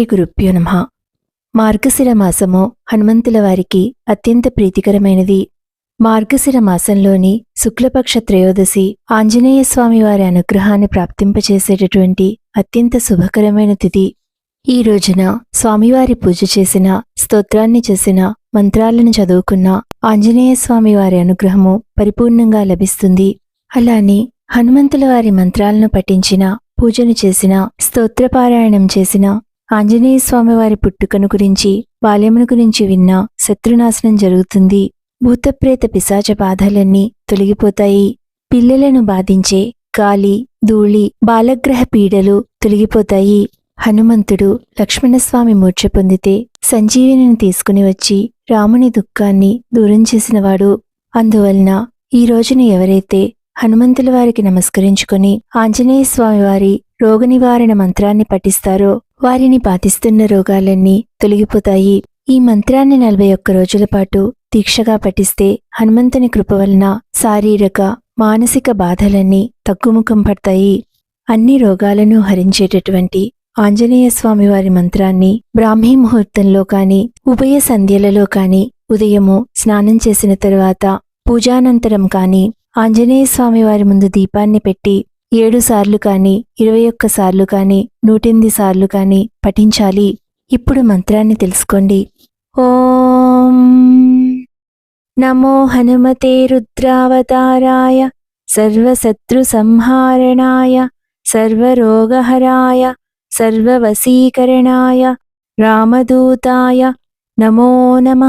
శ్రీ గురుభ్యో నమ. మార్గశిర మాసము హనుమంతుల వారికి అత్యంత ప్రీతికరమైనది. మార్గశిర మాసంలోని శుక్లపక్ష త్రయోదశి ఆంజనేయ స్వామి వారి అనుగ్రహాన్ని ప్రాప్తింపచేసేటటువంటి అత్యంత శుభకరమైన తిథి. ఈ రోజున స్వామివారి పూజ చేసిన స్తోత్రాన్ని చేసిన మంత్రాలను చదువుకున్న ఆంజనేయ స్వామి వారి అనుగ్రహము పరిపూర్ణంగా లభిస్తుంది. అలానే హనుమంతుల వారి మంత్రాలను పఠించిన పూజను చేసిన స్తోత్రపారాయణం చేసిన ఆంజనేయ స్వామి వారి పుట్టుకను గురించి బాల్యమును గురించి విన్నా శత్రునాశనం జరుగుతుంది. భూతప్రేత పిశాచ బాధలన్నీ తొలగిపోతాయి. పిల్లలను బాధించే గాలి ధూళి బాలగ్రహ పీడలు తొలగిపోతాయి. హనుమంతుడు లక్ష్మణస్వామి మూర్ఛ పొందితే సంజీవినిని తీసుకుని వచ్చి రాముని దుఃఖాన్ని దూరం చేసినవాడు. అందువలన ఈ రోజున ఎవరైతే హనుమంతుల వారికి నమస్కరించుకొని ఆంజనేయ స్వామివారి రోగ నివారణ మంత్రాన్ని పఠిస్తారో వారిని బాధిస్తున్న రోగాలన్నీ తొలగిపోతాయి. ఈ మంత్రాన్ని నలభై ఒక్క రోజుల పాటు దీక్షగా పఠిస్తే హనుమంతుని కృప వలన శారీరక మానసిక బాధలన్నీ తగ్గుముఖం పడతాయి. అన్ని రోగాలను హరించేటటువంటి ఆంజనేయ స్వామి వారి మంత్రాన్ని బ్రాహ్మీ ముహూర్తంలో కాని ఉభయ సంధ్యలలో కాని ఉదయము స్నానం చేసిన తరువాత పూజానంతరం కాని ఆంజనేయ స్వామి వారి ముందు దీపాన్ని పెట్టి ఏడు సార్లు కానీ ఇరవై ఒక్క సార్లు కానీ నూటెనిమిది సార్లు కానీ పఠించాలి. ఇప్పుడు మంత్రాన్ని తెలుసుకోండి. ఓం నమో హనుమతే రుద్రావతారాయ సర్వశత్రు సంహారణాయ సర్వరోగహరాయ సర్వవశీకరణాయ రామదూతాయ నమో నమ.